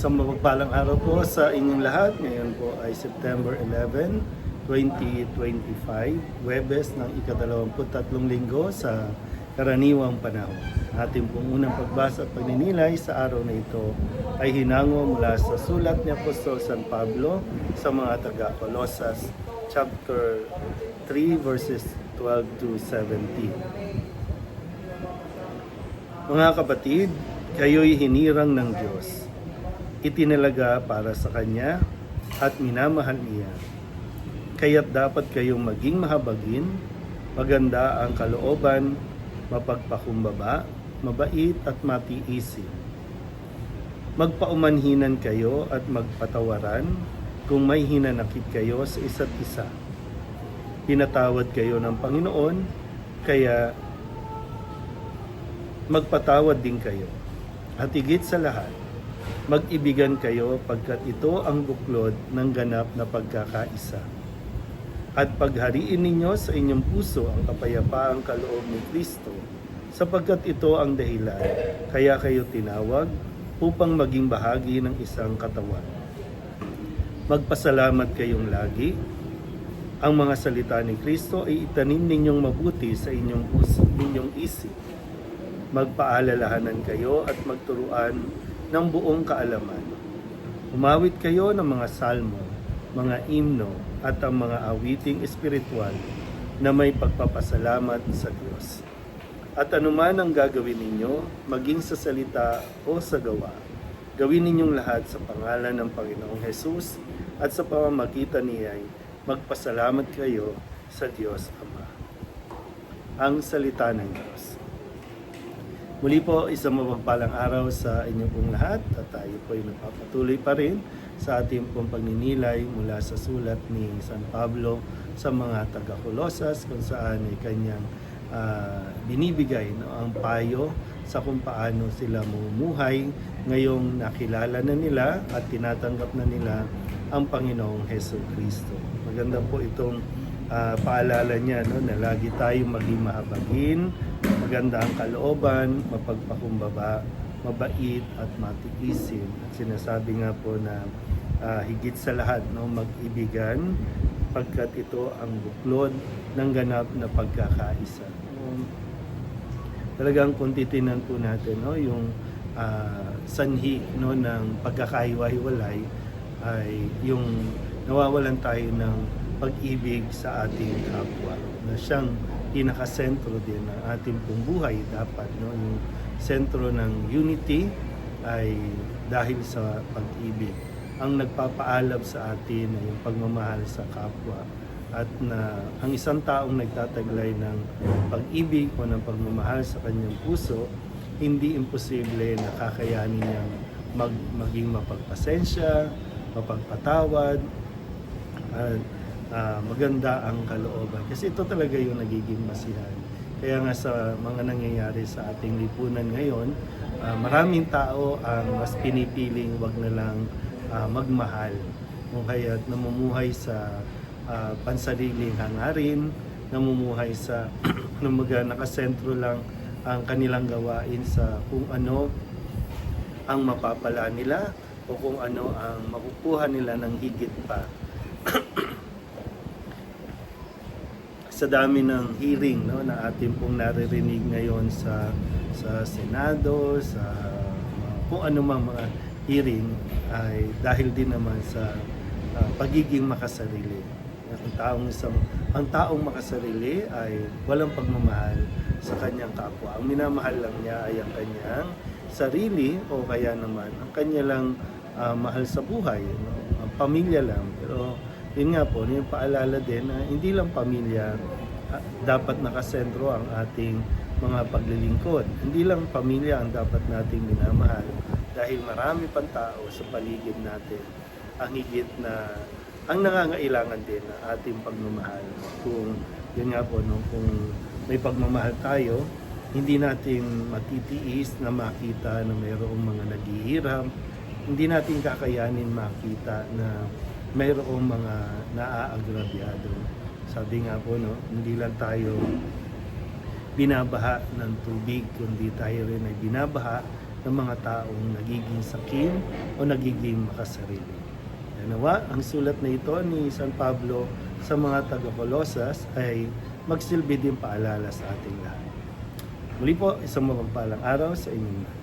Isang mapagpalang araw po sa inyong lahat. Ngayon po ay September 11, 2025, Webes ng ikadalawamput-tatlong linggo sa karaniwang panahon. Ating pong unang pagbasa at pagninilay sa araw na ito ay hinango mula sa sulat ni Apostol San Pablo sa mga taga-Colosas, chapter 3, verses 12 to 17. Mga kapatid, kayo'y hinirang ng Diyos. Itinalaga para sa Kanya at minamahal niya. Kaya't dapat kayong maging mahabagin, maganda ang kalooban, mapagpakumbaba, mabait at matiisin. Magpaumanhinan kayo at magpatawaran kung may hinanakit kayo sa isa't isa. Pinatawad kayo ng Panginoon, kaya magpatawad din kayo. At higit sa lahat, mag-ibigan kayo pagkat ito ang buklod ng ganap na pagkakaisa. At paghariin ninyo sa inyong puso ang kapayapaang kaloob ni Kristo, sapagkat ito ang dahilan, kaya kayo tinawag upang maging bahagi ng isang katawan. Magpasalamat kayong lagi. Ang mga salita ni Kristo ay itanim ninyong mabuti sa inyong puso, inyong isip magpaalalahanan kayo at magturuan ng buong kaalaman. Umawit kayo ng mga salmo, mga imno at ang mga awiting espiritual na may pagpapasalamat sa Diyos. At anuman ang gagawin ninyo, maging sa salita o sa gawa, gawin ninyong lahat sa pangalan ng Panginoong Hesus at sa pamamagitan niya ay magpasalamat kayo sa Diyos Ama. Ang salita ng Diyos. Muli po, isang mapagpalang araw sa inyo pong lahat at tayo po ay magpapatuloy pa rin sa ating pong pagninilay mula sa sulat ni San Pablo sa mga taga-Colosas kung saan ay kanyang ah, binibigay no, ang payo sa kung paano sila mamumuhay ngayong nakilala na nila at tinatanggap na nila ang Panginoong Heso Kristo. Maganda po itong ah, paalala niya no, na lagi tayong maging mahabagin, maganda ang kalooban, mapagpakumbaba, mabait at matiisin. At sinasabi nga po na ah, higit sa lahat, no, mag-ibigan pagkat ito ang buklod ng ganap na pagkakaisa. Um, talagang kung titinan po natin no, yung ah, sanhi no, ng pagkakahiwa-hiwalay ay yung nawawalan tayo ng pag-ibig sa ating kapwa na siyang pinakasentro din ng ating pong buhay. Dapat no yung sentro ng unity ay dahil sa pag-ibig. Ang nagpapaalab sa atin ay yung pagmamahal sa kapwa at na ang isang taong nagtataglay ng pag-ibig o ng pagmamahal sa kanyang puso hindi imposible na kakayanin niyang mag, maging mapagpasensya, mapagpatawad, at ah, maganda ang kalooban. Kasi ito talaga yung nagiging masihan. Kaya nga sa mga nangyayari sa ating lipunan ngayon, ah, maraming tao ang mas pinipiling wag na lang ah, magmahal. O kaya namumuhay sa ah, pansariling hangarin, namumuhay sa namaga nakasentro lang ang kanilang gawain sa kung ano ang mapapala nila o kung ano ang makukuha nila ng higit pa. Sa dami ng hearing no na ating pong naririnig ngayon sa sa Senado, sa uh, kung ano mang mga hearing ay dahil din naman sa uh, pagiging makasarili. Ang taong isang ang taong makasarili ay walang pagmamahal sa kanyang kapwa. Ang minamahal lang niya ay ang kanyang sarili o kaya naman ang kanya lang uh, mahal sa buhay, no? ang pamilya lang. Pero yun nga po, yung paalala din na hindi lang pamilya ah, dapat nakasentro ang ating mga paglilingkod. Hindi lang pamilya ang dapat nating minamahal dahil marami pang tao sa paligid natin ang higit na ang nangangailangan din ng ating pagmamahal. Kung yun nga po, no, kung may pagmamahal tayo, hindi natin matitiis na makita na mayroong mga naghihirap, hindi natin kakayanin makita na mayroong mga naaagrabyado. Sabi nga po, no, hindi lang tayo binabaha ng tubig, kundi tayo rin ay binabaha ng mga taong nagiging sakim o nagiging makasarili. Nawa, ang sulat na ito ni San Pablo sa mga taga-Colosas ay magsilbi din paalala sa ating lahat. Muli po, isang mapagpalang araw sa inyong lahat.